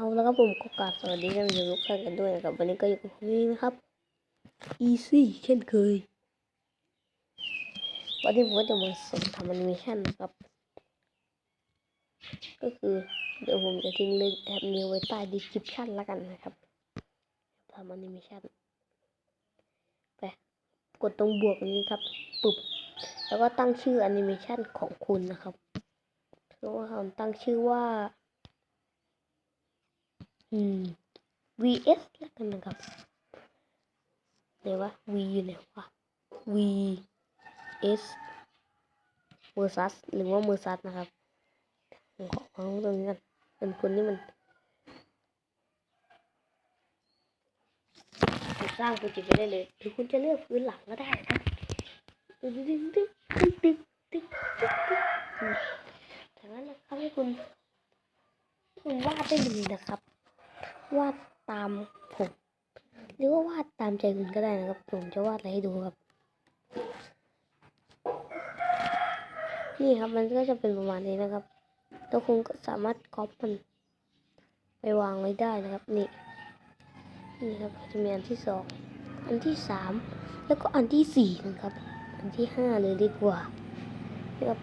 เอาแล้วครับผมก็กราบสวัสดีท่านผู้ชมทุกท่านกันด้วยนะครับวันนี้ก็อยู่กับนี่นะครับ easy เช่นเคยวันนี้ผมก็จะมาสอนทำแอนิเมชันนะครับ ก็คือเดี๋ยวผมจะทิ้งลิงก์แอปนี้ไว้ใต้ description แล้วกันนะครับทำแอนิเมชันไปกดตรงบวกนี้ครับปุ๊บแล้วก็ตั้งชื่อแอนิเมชันของคุณนะครับแล้วก็ผมตั้งชื่อว่า vs แล้วกันนะครับไหนวะ v อยู่ไหนวะ vs versus หรือว่า versus นะครับผมขอความาตรงนี้กันเป็นคนที่มันสร้างโปรเจกต์ไปได้เลยหรือคุณจะเลือกพื้นหลังก็ได้ครับดึ๊ดดึ๊ดดึ๊ดดึ๊ดดึ๊ดจากนั้นนะครับให้คุณคุณวาดได้เลยนะครับ วาดตามผมหรือว่าวาดตามใจคุณก็ได้นะครับผมจะวาดอะไรให้ดูครับ นี่ครับมันก็จะเป็นประมาณนี้นะครับ แล้วคุณก็สามารถก๊อปมันไปวางไว้ได้นะครับนี่นี่ครับจะมีอันที่สองอันที่สามแล้วก็อันที่สี่นะครับ อันที่ห้าเลยดีกว่านี่ครับ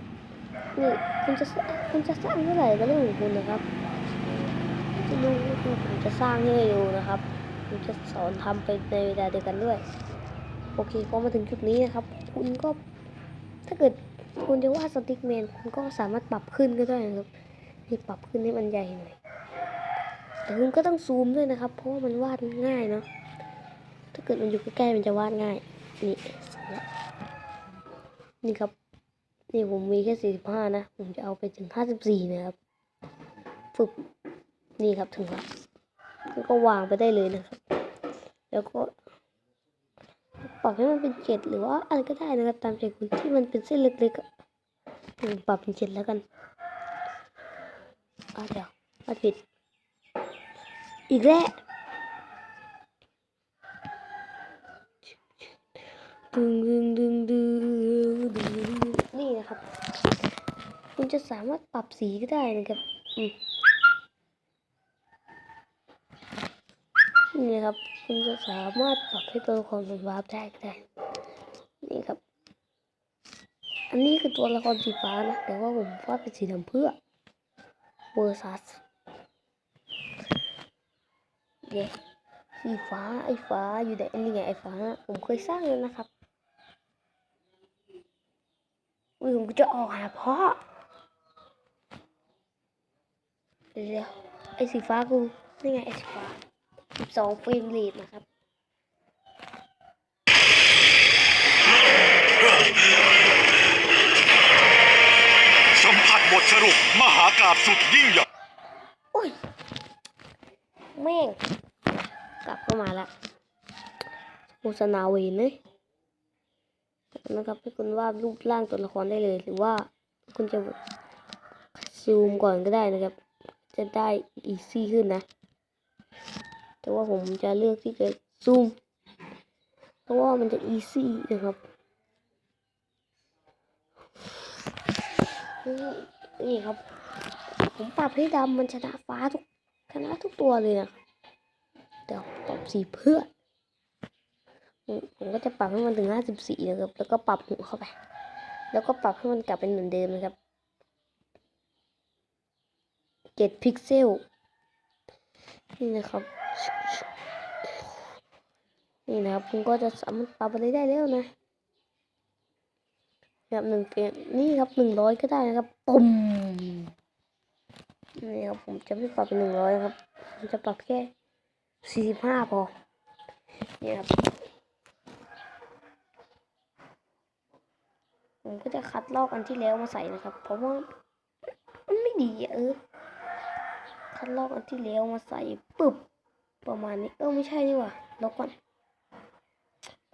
นี่คุณจะสร้างคุณจะสร้างเท่าไหร่ก็เรื่องของคุณนะครับ จะดูผมจะสร้างให้ดูนะครับผมจะสอนทำไปในเวลาเดียวกันด้วย โอเคพอมาถึงจุดนี้นะครับ คุณก็ถ้าเกิดคุณจะวาดสติ๊กแมนคุณก็สามารถปรับขึ้นก็ได้นะครับนี่ปรับขึ้นให้มันใหญ่หน่อยแต่คุณก็ต้องซูมด้วยนะครับ เพราะว่ามันวาดง่ายเนาะถ้าเกิดมันอยู่ใกล้ๆมันจะวาดง่ายนี่สองละนี่ครับ นี่ผมมีแค่สี่สิบห้านะ ผมจะเอาไปถึงห้าสิบสี่นะครับ ฝึก นี่ครับถึงแล้วแล้วก็วางไปได้เลยนะครับ แล้วก็ปรับให้มันเป็นเจ็ดหรือว่าอะไรก็ได้นะครับตามใจคุณที่มันเป็นเส้นเล็กๆผมปรับเป็นเจ็ดแล้วกันอะเดี๋ยวมาผิด อีกแล้วดึงดึงดึงดึงดึงนี่นะครับ คุณจะสามารถปรับสีก็ได้นะครับ อืม นี่ครับ คุณจะสามารถปรับให้ตัวละครเป็นวาร์ปได้ได้ นี่ครับ อันนี้คือตัวละครสีฟ้านะ แต่ว่าผมวาดเป็นสีดำเพื่อเวอร์ซัสเย้สีฟ้าไอ้ฟ้าอยู่ไหนอันนี้ไงไอ้ฟ้า ผมเคยสร้างแล้วนะครับอุ้ยผมจะออกหาพ่อเดี๋ยวไอ้สีฟ้ากูนี่ไงไอ้สีฟ้า สองเฟรมเรทนะครับสัมผัสบทสรุป มหากาบสุดยิ่งใหญ่โอ้ยแม่ง กลับเข้ามาละโฆษณาเวนเลยนะครับให้คุณวาดรูปร่างตัวละครได้เลย หรือว่าคุณจะซูมก่อนก็ได้นะครับ จะได้อีซี่ขึ้นนะ แต่ว่าผมจะเลือกที่จะซูม เพราะว่ามันจะอีซี่นะครับนี่ครับ ผมปรับให้ดำมันชนะฟ้าทุกชนะทุกตัวเลยนะเดี๋ยวปรับสีเพื่อผมก็จะปรับให้มันถึงห้าสิบสี่นะครับ แล้วก็ปรับหัวเข้าไป แล้วก็ปรับให้มันกลับเป็นเหมือนเดิมนะครับเจ็ดพิกเซล นี่นะครับ นี่นะครับคุณก็จะสามารถปรับอะไรได้แล้วนะแบบหนึ่งเฟรมนี่ครับหนึ่งร้อยก็ได้นะครับปุ่มนี่ครับผมจะไม่ปรับเป็นหนึ่งร้อยครับผมจะปรับแค่สี่สิบห้าพอนี่ครับผมก็จะคัดลอกอันที่แล้วมาใส่นะครับ เพราะว่ามันไม่ดีอะเออคัดลอกอันที่แล้วมาใส่ปึ๊บประมาณนี้เออไม่ใช่นี่หว่าลบก่อนแ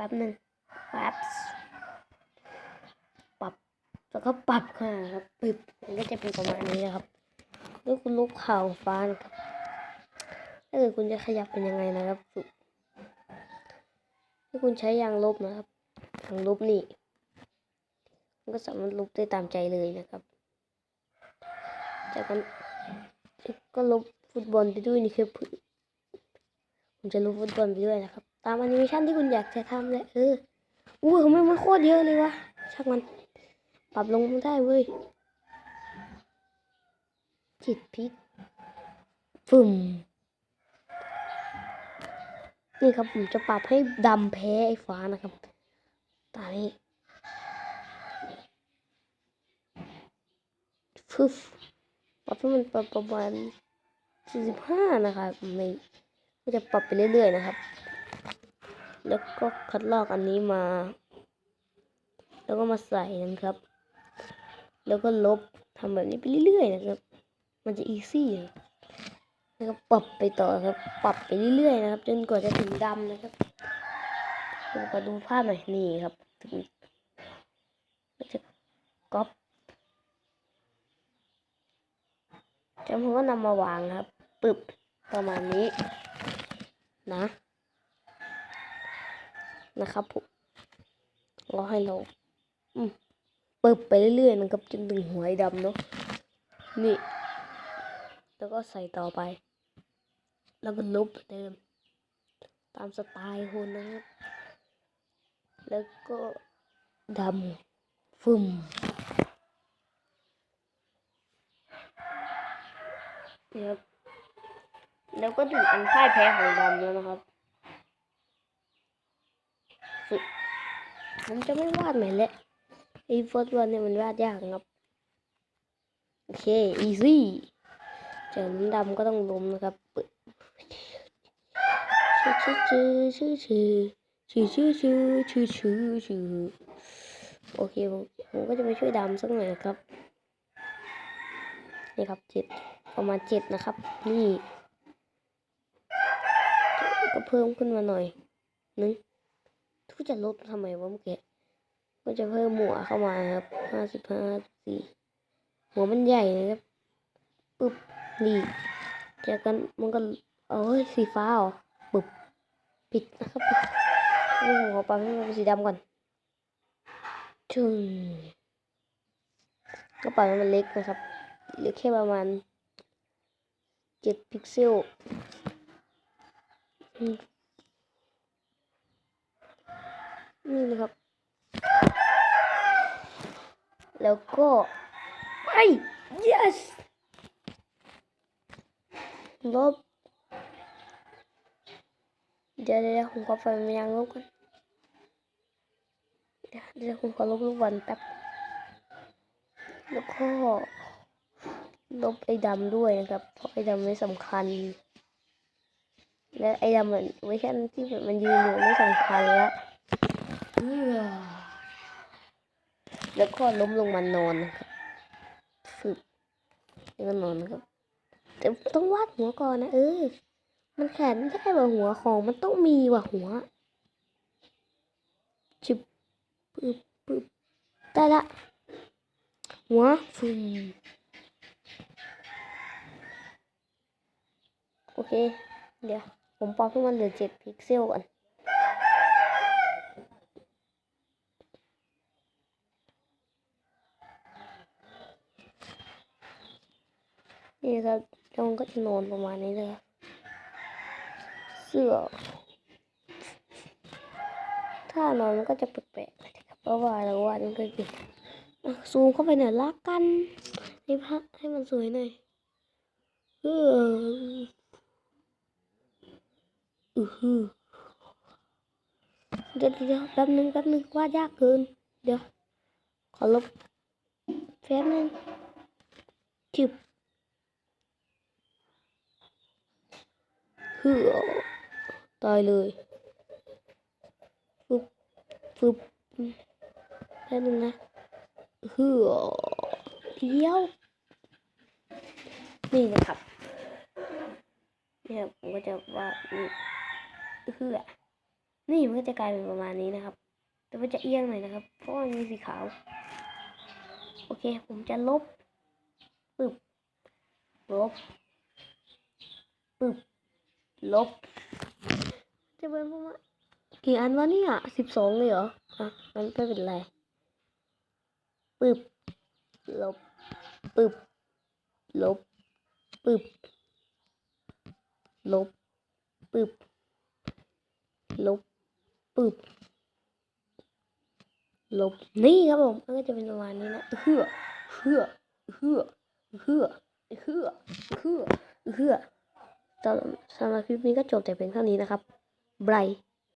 ป๊บหนึ่งแป๊บปรับแล้วก็ปรับค่ะครับปึ๊บมันก็จะเป็นประมาณนี้นะครับแล้วคุณลบข่าวฟ้านะครับถ้าเกิดคุณจะขยับเป็นยังไงนะครับถ้าคุณใช้ยางลบนะครับยางลบนี่มันก็สามารถลบได้ตามใจเลยนะครับ จากนั้นก็ลบฟุตบอลไปด้วยนี่คือผมจะรู้ฟุตบอลไปด้วยนะครับ ตามแอนิเมชันที่คุณอยากจะทำเลยเอออู้ทำไมมันโคตรเยอะเลยวะช่างมัน ปรับลงได้เว้ยจิตพิษฟึ่มนี่ครับผมจะปรับให้ดำแพ้ไอ้ฟ้านะครับตอนนี้ฟึบปรับให้มันประมาณสี่สิบห้านะครับไม่ก็จะปรับไปเรื่อยๆนะครับ แล้วก็คัดลอกอันนี้มา แล้วก็มาใส่นะครับ แล้วก็ลบทำแบบนี้ไปเรื่อยๆนะครับ มันจะอีซี่แล้วก็ปรับไปต่อครับ ปรับไปเรื่อยๆนะครับ จนกว่าจะถึงดำนะครับเรามาดูภาพหน่อยนี่ครับถึงจะก๊อปจากนั้นผมก็นำมาวางครับ ปึบประมาณนี้ นะ นะครับผมรอให้เราเปิดไปเรื่อยๆนะครับจนถึงหัวไอ้ดำเนาะนี่ แล้วก็ใส่ต่อไป แล้วก็ลบเดิมตามสไตล์คนนะครับ แล้วก็ดำฟึมนี่ครับแล้วก็ถึงอันพ่ายแพ้ของดำแล้วนะครับฝึก ผมจะไม่วาดใหม่แล้วไอ้ฟอสวันเนี่ยมันวาดยากครับ โอเค อีซี่จากนั้นดำก็ต้องล้มนะครับปึ๊บชื่อชื่อชื่อชื่อชื่อชื่อชื่อชื่อชื่อชื่อโอเคผมผมก็จะไปช่วยดำสักหน่อยนะครับ นี่ครับเจ็ดประมาณเจ็ดนะครับ นี่ ก็เพิ่มขึ้นมาหน่อยนึง กจะลดทำไมวะเมื่อกี้ก็จะเพิ่มหมวกเข้ามาครับห้าสิบห้าสี่หัวมันใหญ่นะครับปึ๊บนี่จากกันมันก็เอ้ยสีฟ้าเหรอปึ๊บปิดนะครับปิดนี่ผมขอปรับให้มันเป็นสีดำก่อนจึงก็ปรับให้มันเล็กนะครับเล็กแค่ประมาณเจ็ดพิกเซล นี่นะครับ แล้วก็ไป yes ลบ เดี๋ยวเดี๋ยวผมขอไฟมันยังลบกันเดี๋ยวเดี๋ยวผมขอลบลูกบอลแป๊บ แล้วก็ลบไอ้ดำด้วยนะครับ เพราะไอ้ดำไม่สำคัญ และไอ้ดำมันเวอร์ชันที่มันยืนอยู่ไม่สำคัญแล้ว แล้วก็ล้มลงมานอนนะครับฝึกแล้วก็นอนนะครับ แต่ต้องวาดหัวก่อนนะ เออ มันแขนไม่ได้ว่าหัวของมันต้องมีว่ะหัว ชิบปึ๊บปึ๊บได้ละ หัวฟึมโอเค เดี๋ยว ผมปรับให้มันเหลือเจ็ดพิกเซลก่อน นี่ครับแล้วมันก็จะนอนประมาณนี้เลยเสื้อ ถ้านอนมันก็จะแปลกๆนะครับเพราะว่าเราวาดมันก็จะซูมเข้าไปหน่อยละกันให้พักให้มันสวยหน่อยเอออือหือเดี๋ยวเดี๋ยวแป๊บนึงแป๊บนึงวาดยากเกิน เดี๋ยว ขอลบแป๊บนึงจิบ เฮือตายเลยฟึบฟึบแป๊บนึงนะเฮือเดียว นี่นะครับเนี่ยผมก็จะว่าเฮือนี่มันก็จะกลายเป็นประมาณนี้นะครับ แต่ว่าจะเอียงหน่อยนะครับ เพราะมันมีสีขาว โอเค ผมจะลบปึ๊บลบปึ๊บ ลบ จะเป็นพวกมันกี่อันวะเนี่ยสิบสองเลยเหรอ อะมันไม่เป็นไรปึบลบปึบลบปึบลบปึบลบปึบลบนี่ครับผมมันก็จะเป็นประมาณนี้นะเฮือเฮือเฮือเฮือเฮือเฮือเฮือ สำหรับคลิปนี้ก็จบแต่เป็นเท่านี้นะครับไบร